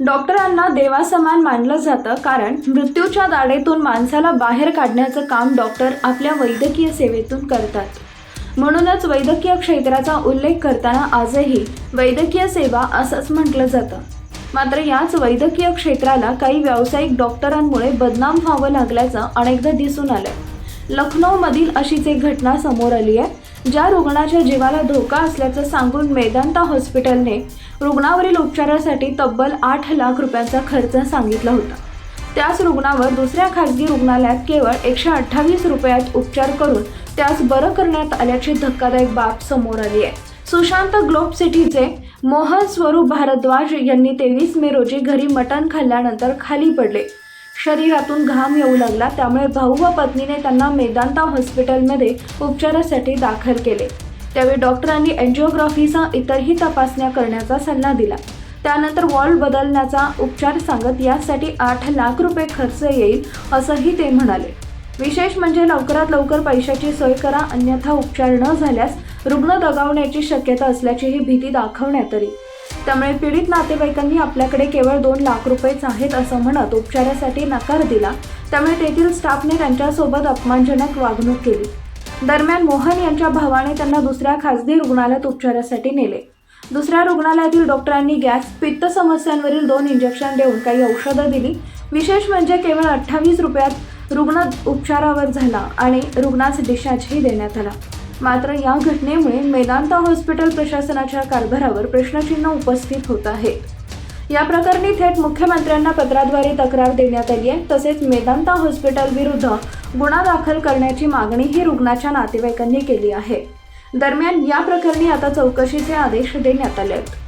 डॉक्टरांना देवासमान मानलं जातं कारण मृत्यूच्या दाडेतून माणसाला बाहेर काढण्याचं काम डॉक्टर आपल्या वैद्यकीय सेवेतून करतात. म्हणूनच वैद्यकीय क्षेत्राचा उल्लेख करताना आजही वैद्यकीय सेवा असंच म्हटलं जातं. मात्र याच वैद्यकीय क्षेत्राला काही व्यावसायिक डॉक्टरांमुळे बदनाम व्हावं लागल्याचं अनेकदा दिसून आलं लखनौमधील अशीच एक घटना समोर आली आहे. ज्या रुग्णाच्या जीवाला धोका असल्याचं सांगून मेदांता हॉस्पिटलने रुग्णावरील उपचारासाठी तब्बल आठ लाख रुपयांचा खर्च सांगितला होता. त्याच रुग्णावर दुसऱ्या खासगी रुग्णालयात केवळ एकशे अठ्ठावीस रुपयात उपचार करून त्यास बरं करण्यात आल्याची धक्कादायक बाब समोर आली आहे. सुशांत ग्लोब सिटीचे मोहन स्वरूप भारद्वाज यांनी तेवीस मे रोजी घरी मटण खाल्ल्यानंतर खाली पडले. शरीरातून घाम येऊ लागला त्यामुळे भाऊ व पत्नीने त्यांना मेदांता हॉस्पिटलमध्ये उपचारासाठी दाखल केले. त्यावेळी डॉक्टरांनी एन्जिओग्राफीसह इतरही तपासण्या करण्याचा सल्ला दिला. त्यानंतर वॉल्व बदलण्याचा उपचार सांगत यासाठी आठ लाख रुपये खर्च येईल असंही ते म्हणाले. विशेष म्हणजे लवकरात लवकर पैशाची सोय करा अन्यथा उपचार न झाल्यास रुग्ण दगावण्याची शक्यता असल्याचीही भीती दाखवण्यात आली. त्यामुळे पीडित नातेवाईकांनी आपल्याकडे केवळ दोन लाख रुपयेच आहेत असं म्हणत उपचारासाठी नकार दिला. त्यामुळे तेथील स्टाफने त्यांच्यासोबत अपमानजनक वागणूक केली. दरम्यान मोहन यांच्या भावाने त्यांना दुसऱ्या खासगी रुग्णालयात उपचारासाठी नेले. दुसऱ्या रुग्णालयातील डॉक्टरांनी गॅस पित्त समस्यांवरील दोन इंजेक्शन देऊन काही औषधं दिली. विशेष म्हणजे केवळ अठ्ठावीस रुपयात रुग्ण उपचारावर झाला आणि रुग्णास डिस्चार्जही देण्यात आला. मात्र या घटनेमुळे मेदांता हॉस्पिटल प्रशासनाच्या कारभारावर प्रश्नचिन्ह उपस्थित होत आहे. या प्रकरणी थेट मुख्यमंत्र्यांना पत्राद्वारे तक्रार देण्यात आली आहे. तसेच मेदांता हॉस्पिटल विरुद्ध गुन्हा दाखल करण्याची मागणीही रुग्णाच्या नातेवाईकांनी केली आहे. दरम्यान या प्रकरणी आता चौकशीचे आदेश देण्यात आले आहेत.